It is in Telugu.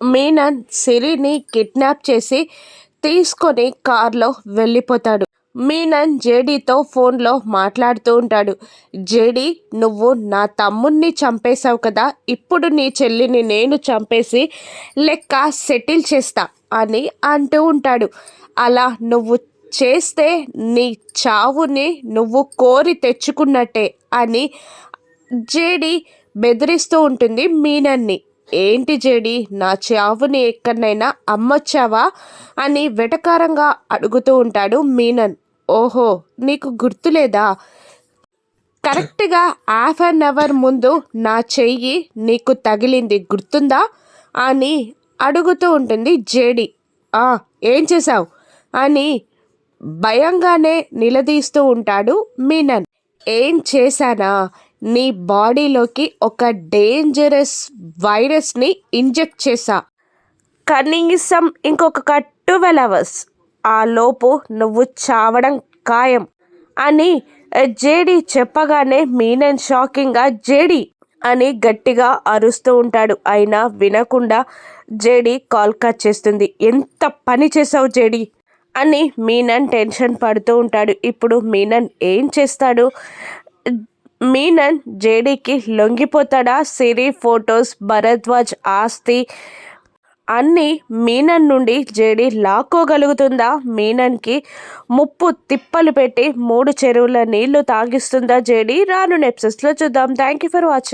మీనన్ సిరిని కిడ్నాప్ చేసి తీసుకొని కార్లో వెళ్ళిపోతాడు. మీనన్ జేడీతో ఫోన్లో మాట్లాడుతూ ఉంటాడు. జేడీ నువ్వు నా తమ్ముణ్ణి చంపేశావు కదా ఇప్పుడు నీ చెల్లిని నేను చంపేసి లెక్క సెటిల్ చేస్తా అని అంటూ ఉంటాడు. అలా నువ్వు చేస్తే నీ చావుని నువ్వు కోరి తెచ్చుకున్నట్టే అని జేడి బెదిరిస్తూ ఉంటుంది మీనన్ని. ఏంటి జేడి? నా చావుని ఎక్కడనైనా అమ్మొచ్చావా? అని వెటకారంగా అడుగుతూ ఉంటాడు మీనన్. ఓహో నీకు గుర్తులేదా? కరెక్ట్గా హాఫ్ అన్ అవర్ ముందు నా చెయ్యి నీకు తగిలింది గుర్తుందా? అని అడుగుతూ ఉంటుంది జేడి. "ఆ, ఏం చేశావు? అని భయంగానే నిలదీస్తూ ఉంటాడు మీనన్. ఏం చేశానా? నీ బాడీలోకి ఒక డేంజరస్ వైరస్ని ఇంజెక్ట్ చేశా. కనీసం ఇంకొక ట్వెల్వ్ అవర్స్ ఆ లోపు నువ్వు చావడం ఖాయం అని జేడి చెప్పగానే మీనన్ షాకింగ్గా జేడి అని గట్టిగా అరుస్తూ ఉంటాడు. అయినా వినకుండా జేడి కాల్ కట్ చేస్తుంది. ఎంత పని చేసావు జేడి? అని మీనన్ టెన్షన్ పడుతూ ఉంటాడు. ఇప్పుడు మీనన్ ఏం చేస్తాడు? మీనన్ జేడీకి లొంగిపోతాడా? సిరి ఫొటోస్ భరద్వాజ్ ఆస్తి అన్నీ మీనన్ నుండి జేడీ లాక్కోగలుగుతుందా? మీనన్కి ముప్పు తిప్పలు పెట్టి మూడు చెరువుల నీళ్ళు తాగిస్తుందా జేడీ? రాను నెప్సెస్లో చూద్దాం. Thank you for watching.